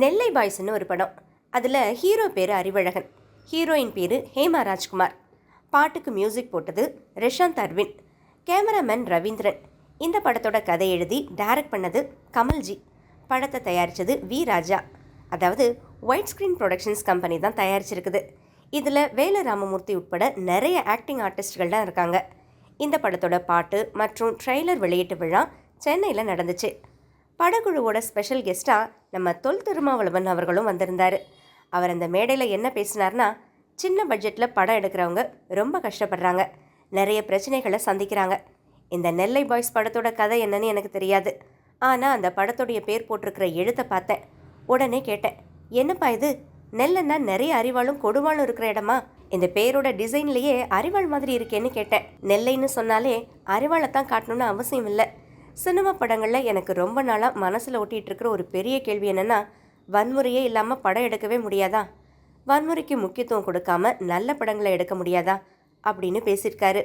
நெல்லை பாய்ஸ்னு ஒரு படம். அதில் ஹீரோ பேர் அறிவழகன். ஹீரோயின் பேர் ஹேமா ராஜ்குமார். பாட்டுக்கு மியூசிக் போட்டது ரிஷாந்த் அர்வின். கேமராமேன் ரவீந்திரன். இந்த படத்தோட கதை எழுதி டைரக்ட் பண்ணது கமல்ஜி. படத்தை தயாரித்தது வி ராஜா. அதாவது ஒயிட் ஸ்க்ரீன் ப்ரொடக்ஷன்ஸ் கம்பெனி தான் தயாரிச்சிருக்குது. இதில் வேல ராமமூர்த்தி உட்பட நிறைய ஆக்டிங் ஆர்டிஸ்ட்கள்லாம் இருக்காங்க. இந்த படத்தோட பாட்டு மற்றும் ட்ரெய்லர் வெளியீட்டு விழா சென்னையில் நடந்துச்சு. படக்குழுவோட ஸ்பெஷல் கெஸ்ட்டாக நம்ம தொல் திருமாவளவன் அவர்களும் வந்திருந்தார். அவர் அந்த மேடையில் என்ன பேசினார்னா சின்ன பட்ஜெட்டில் படம் எடுக்கிறவங்க ரொம்ப கஷ்டப்படுறாங்க. நிறைய பிரச்சனைகளை சந்திக்கிறாங்க. இந்த நெல்லை பாய்ஸ் படத்தோட கதை என்னன்னு எனக்கு தெரியாது. ஆனால் அந்த படத்துடைய பேர் போட்டிருக்கிற எழுத்தை பார்த்தேன். உடனே கேட்டேன் என்னப்பா இது? நெல்லைன்னா நிறைய அறிவாளும் கொடுவாளும் இருக்கிற இடமா? இந்த பேரோட டிசைன்லேயே அறிவாள் மாதிரி இருக்கேன்னு கேட்டேன். நெல்லைன்னு சொன்னாலே அறிவாளை தான் காட்டணும்னு அவசியம் இல்லை. சினிமா படங்களில் எனக்கு ரொம்ப நாளாக மனசில் ஒட்டிகிட்டு இருக்கிற ஒரு பெரிய கேள்வி என்னென்னா வன்முறையே இல்லாமல் படம் எடுக்கவே முடியாதா? வன்முறைக்கு முக்கியத்துவம் கொடுக்காம நல்ல படங்களை எடுக்க முடியாதா? அப்படின்னு பேசியிருக்காரு.